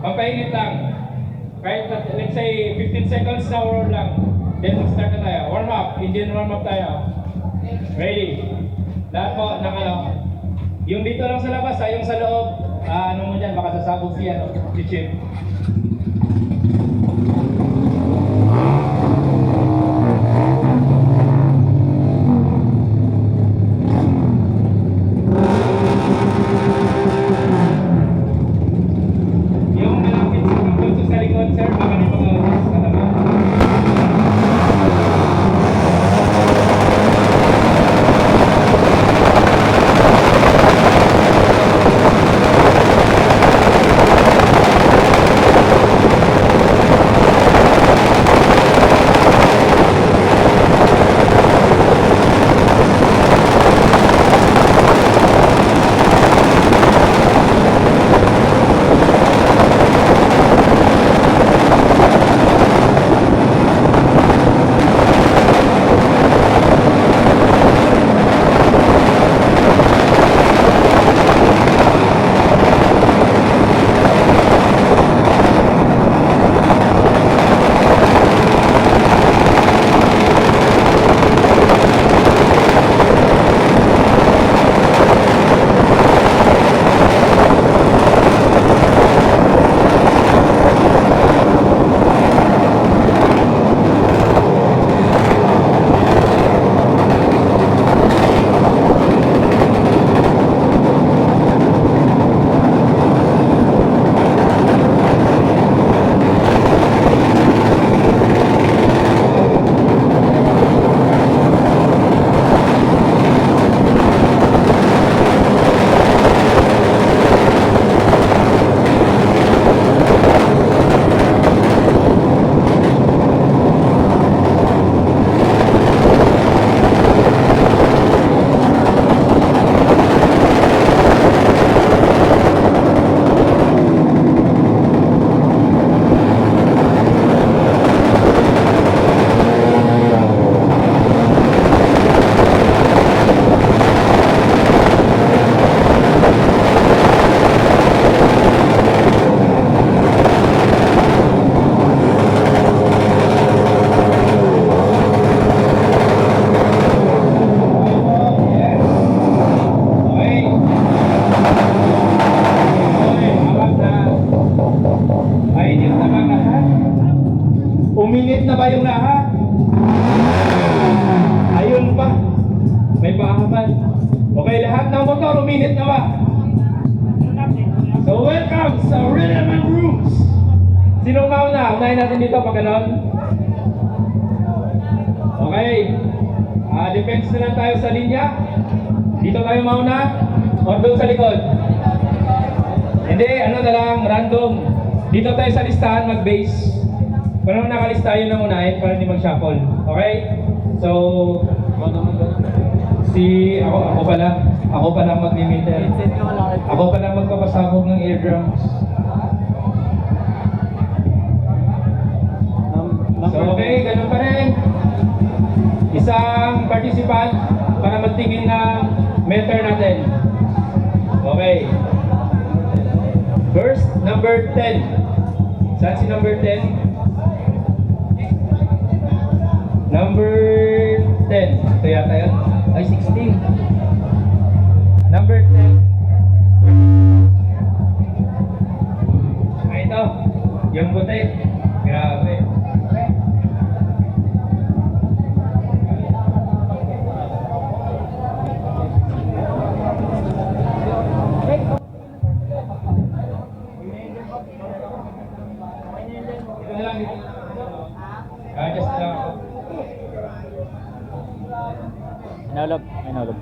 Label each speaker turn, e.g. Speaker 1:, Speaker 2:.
Speaker 1: Papainit lang. Kahit let's say 15 seconds na roll lang. Then start na tayo. Warm up. Indian warm up tayo. Ready? Lahat po, nakano. Yung dito lang sa labas, ha, yung sa loob, ah, ano mo dyan, baka sasabog si, ano, si Chip. Yung malapit sa pagpunso sa likod, sir, baka na ba yung lahat? Ayun pa. May paaman. Okay, lahat ng motor uminit na ba? So welcome sa Rhythm and Grooves. Sino mauna? Unahin natin dito pag ganon. Okay. Ah, defense na lang tayo sa linya. Dito tayo mauna o doon sa likod? Hindi, ano na lang, random. Dito tayo sa listahan mag-base. Kung ano nakalista yun ang unahin para hindi mag-shuffle. Okay? So, si, ako, ako pala. Ako pala mag-limiter. Ako pala magpapasabog ng eardrums. So, okay, ganun pa rin. Isang participant para magtingin ng meter natin. Okay. First, number 10. Saan si number 10? Number 10. Ito yata yun. Ay, 16. Number 10. Ah, ito. Yung puti. Grabe. Ah, just lang ako.
Speaker 2: Ay, naulog.